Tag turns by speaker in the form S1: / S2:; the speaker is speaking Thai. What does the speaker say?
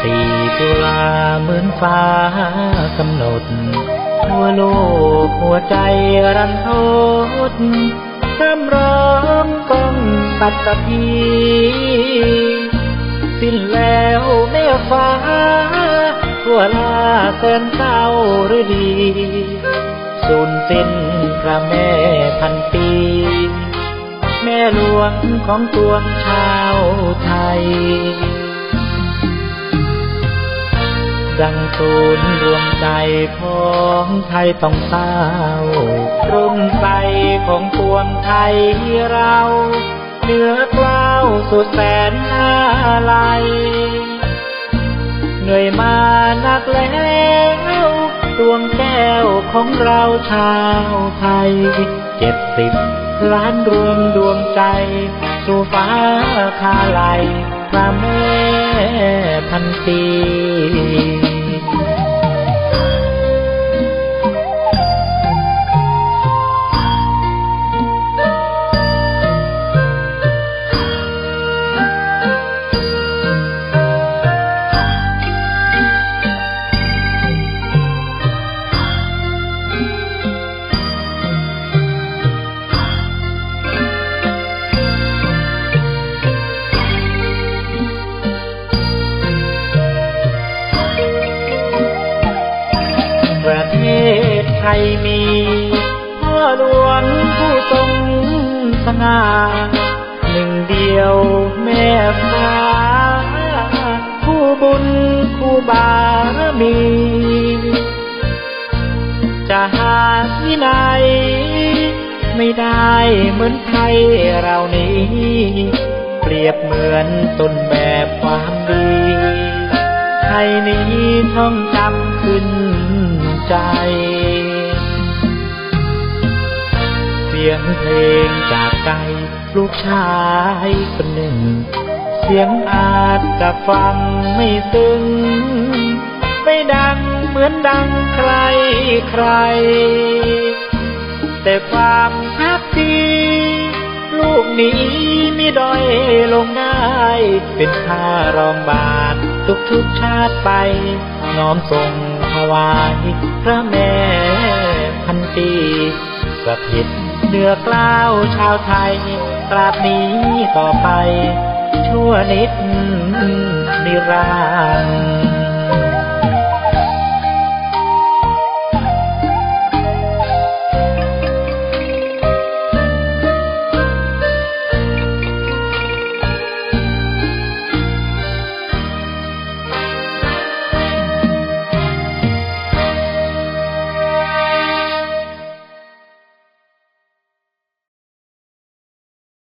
S1: สี่ตุลาเหมือนฟ้ากำหนด ทั่วโลกหัวใจรันทดรำร้องก้องปัตตภีสิ้นแล้วแม่ฟ้า ทั่วลาแสนเศร้าหรือดีสูญสิ้นพระแม่พันปี แม่หลวงของตวงชาวไทย ดังศูนย์รวมใจของไทยต้องเศร้าร่มใสของปวงไทยเราเหนือกล้าวสุดแสนอาลัยเหนื่อยมานักแล้วดวงแก้วของเราชาวไทยเจ็ดสิบล้านรวมดวงใจ สู่ฟ้าคาไล พระแม่พันปี ศไทยมีพ่อหลวงผู้ทรงสง่าหนึ่งเดียวแม่ฟ้าผู้บุญผู้บารมี จะหาที่ไหน ไม่ได้เหมือนไทยเรานี้ เปรียบเหมือนต้นแบบความดีไทยนี้ท่องจำขึ้นใจ สียงเพลงจากใจลูกชายคนหนึ่ง เสียงอาจจะฟังไม่ซึ้งไม่ดังเหมือนดังใครใคร แต่ความฮักดีลูกนี้ไม่ด้อยลงได้ เป็นค่ารองบาททุกทุกชาติไป น้อมส่งถวายพระแม่ สถิดเหนือกล้าวชาวไทย ตราบนี้ต่อไป ชั่วนิดนิรันดร์